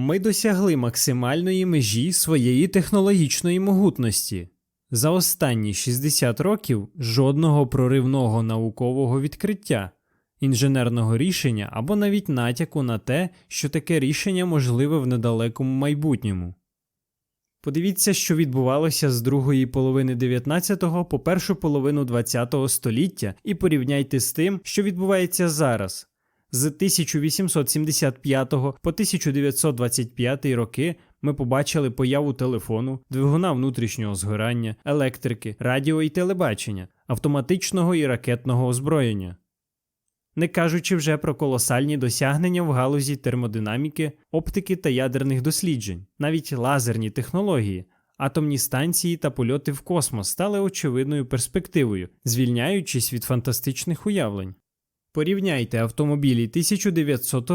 Ми досягли максимальної межі своєї технологічної могутності. За останні 60 років жодного проривного наукового відкриття, інженерного рішення або навіть натяку на те, що таке рішення можливе в недалекому майбутньому. Подивіться, що відбувалося з другої половини 19-го по першу половину 20-го століття, і порівняйте з тим, що відбувається зараз. З 1875 по 1925 роки ми побачили появу телефону, двигуна внутрішнього згорання, електрики, радіо і телебачення, автоматичного і ракетного озброєння. Не кажучи вже про колосальні досягнення в галузі термодинаміки, оптики та ядерних досліджень, навіть лазерні технології, атомні станції та польоти в космос стали очевидною перспективою, звільняючись від фантастичних уявлень. Порівняйте автомобілі 1900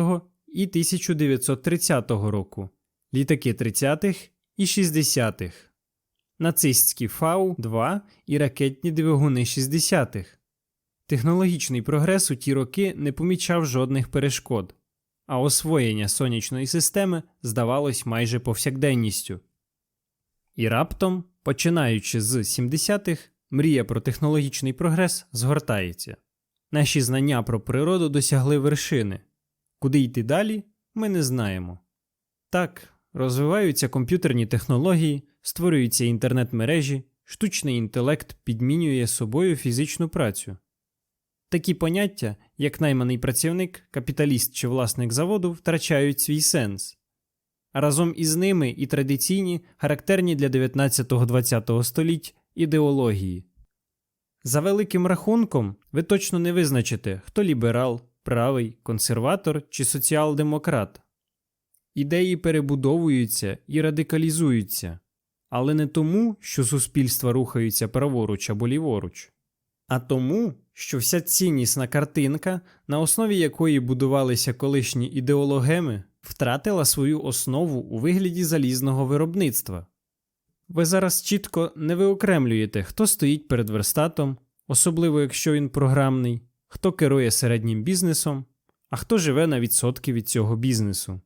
і 1930 року, літаки 30-х і 60-х, нацистські Фау-2 і ракетні двигуни 60-х. Технологічний прогрес у ті роки не помічав жодних перешкод, а освоєння сонячної системи здавалось майже повсякденністю. І раптом, починаючи з 70-х, мрія про технологічний прогрес згортається. Наші знання про природу досягли вершини. Куди йти далі, ми не знаємо. Так, розвиваються комп'ютерні технології, створюються інтернет-мережі, штучний інтелект підмінює собою фізичну працю. Такі поняття, як найманий працівник, капіталіст чи власник заводу, втрачають свій сенс. А разом із ними і традиційні, характерні для 19-20 століть ідеології. За великим рахунком, ви точно не визначите, хто ліберал, правий, консерватор чи соціал-демократ. Ідеї перебудовуються і радикалізуються, але не тому, що суспільства рухаються праворуч або ліворуч, а тому, що вся ціннісна картинка, на основі якої будувалися колишні ідеологеми, втратила свою основу у вигляді залізного виробництва. Ви зараз чітко не виокремлюєте, хто стоїть перед верстатом, особливо якщо він програмний, хто керує середнім бізнесом, а хто живе на відсотки від цього бізнесу.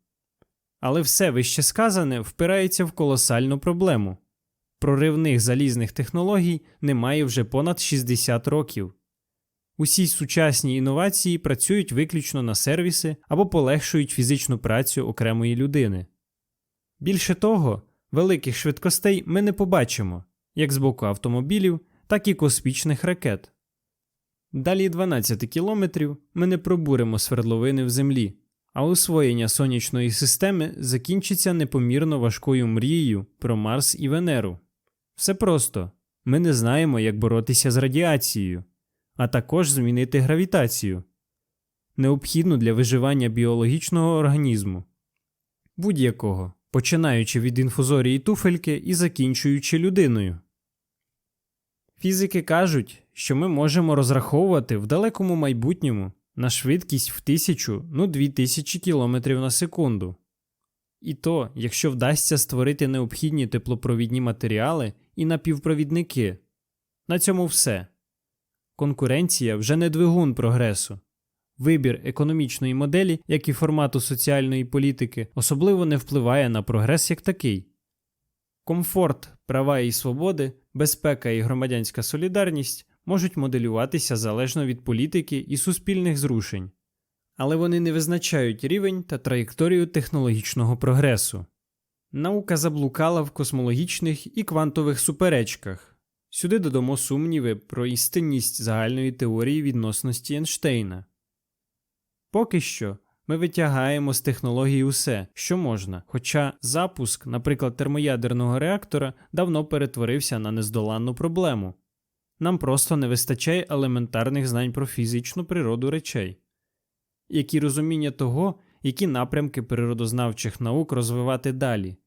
Але все вище сказане впирається в колосальну проблему. Проривних залізних технологій немає вже понад 60 років. Усі сучасні інновації працюють виключно на сервіси або полегшують фізичну працю окремої людини. Більше того, великих швидкостей ми не побачимо як з боку автомобілів, так і космічних ракет. Далі 12 кілометрів ми не пробуримо свердловини в землі, а освоєння сонячної системи закінчиться непомірно важкою мрією про Марс і Венеру. Все просто ми не знаємо, як боротися з радіацією, а також змінити гравітацію, необхідну для виживання біологічного організму, будь-якого, починаючи від інфузорії туфельки і закінчуючи людиною. Фізики кажуть, що ми можемо розраховувати в далекому майбутньому на швидкість в тисячу, ну дві тисячі кілометрів на секунду. І то, якщо вдасться створити необхідні теплопровідні матеріали і напівпровідники. На цьому все. Конкуренція вже не двигун прогресу. Вибір економічної моделі, як і формату соціальної політики, особливо не впливає на прогрес як такий. Комфорт, права і свободи, безпека і громадянська солідарність можуть моделюватися залежно від політики і суспільних зрушень, але вони не визначають рівень та траєкторію технологічного прогресу. Наука заблукала в космологічних і квантових суперечках. Сюди додамо сумніви про істинність загальної теорії відносності Ейнштейна. Поки що ми витягаємо з технології усе, що можна, хоча запуск, наприклад, термоядерного реактора давно перетворився на нездоланну проблему. Нам просто не вистачає елементарних знань про фізичну природу речей, які розуміння того, які напрямки природознавчих наук розвивати далі.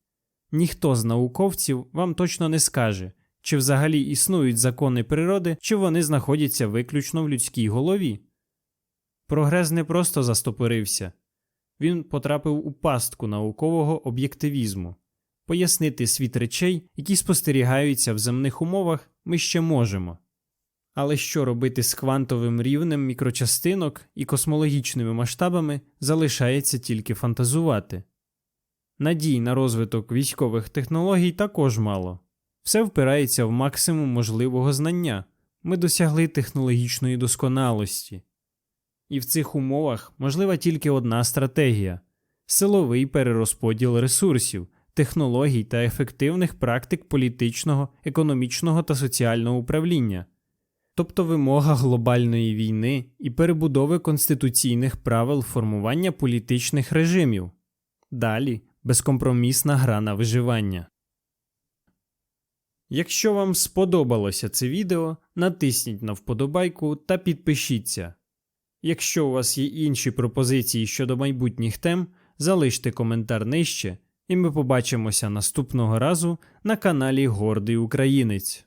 Ніхто з науковців вам точно не скаже, чи взагалі існують закони природи, чи вони знаходяться виключно в людській голові. Прогрес не просто застопорився, він потрапив у пастку наукового об'єктивізму. Пояснити світ речей, які спостерігаються в земних умовах, ми ще можемо. Але що робити з квантовим рівнем мікрочастинок і космологічними масштабами залишається тільки фантазувати. Надій на розвиток військових технологій також мало. Все впирається в максимум можливого знання. Ми досягли технологічної досконалості. І в цих умовах можлива тільки одна стратегія силовий перерозподіл ресурсів, технологій та ефективних практик політичного, економічного та соціального управління, тобто вимога глобальної війни і перебудови конституційних правил формування політичних режимів. Далі безкомпромісна гра на виживання. Якщо вам сподобалося це відео, натисніть на вподобайку та підпишіться. Якщо у вас є інші пропозиції щодо майбутніх тем, залиште коментар нижче, і ми побачимося наступного разу на каналі Гордий Українець.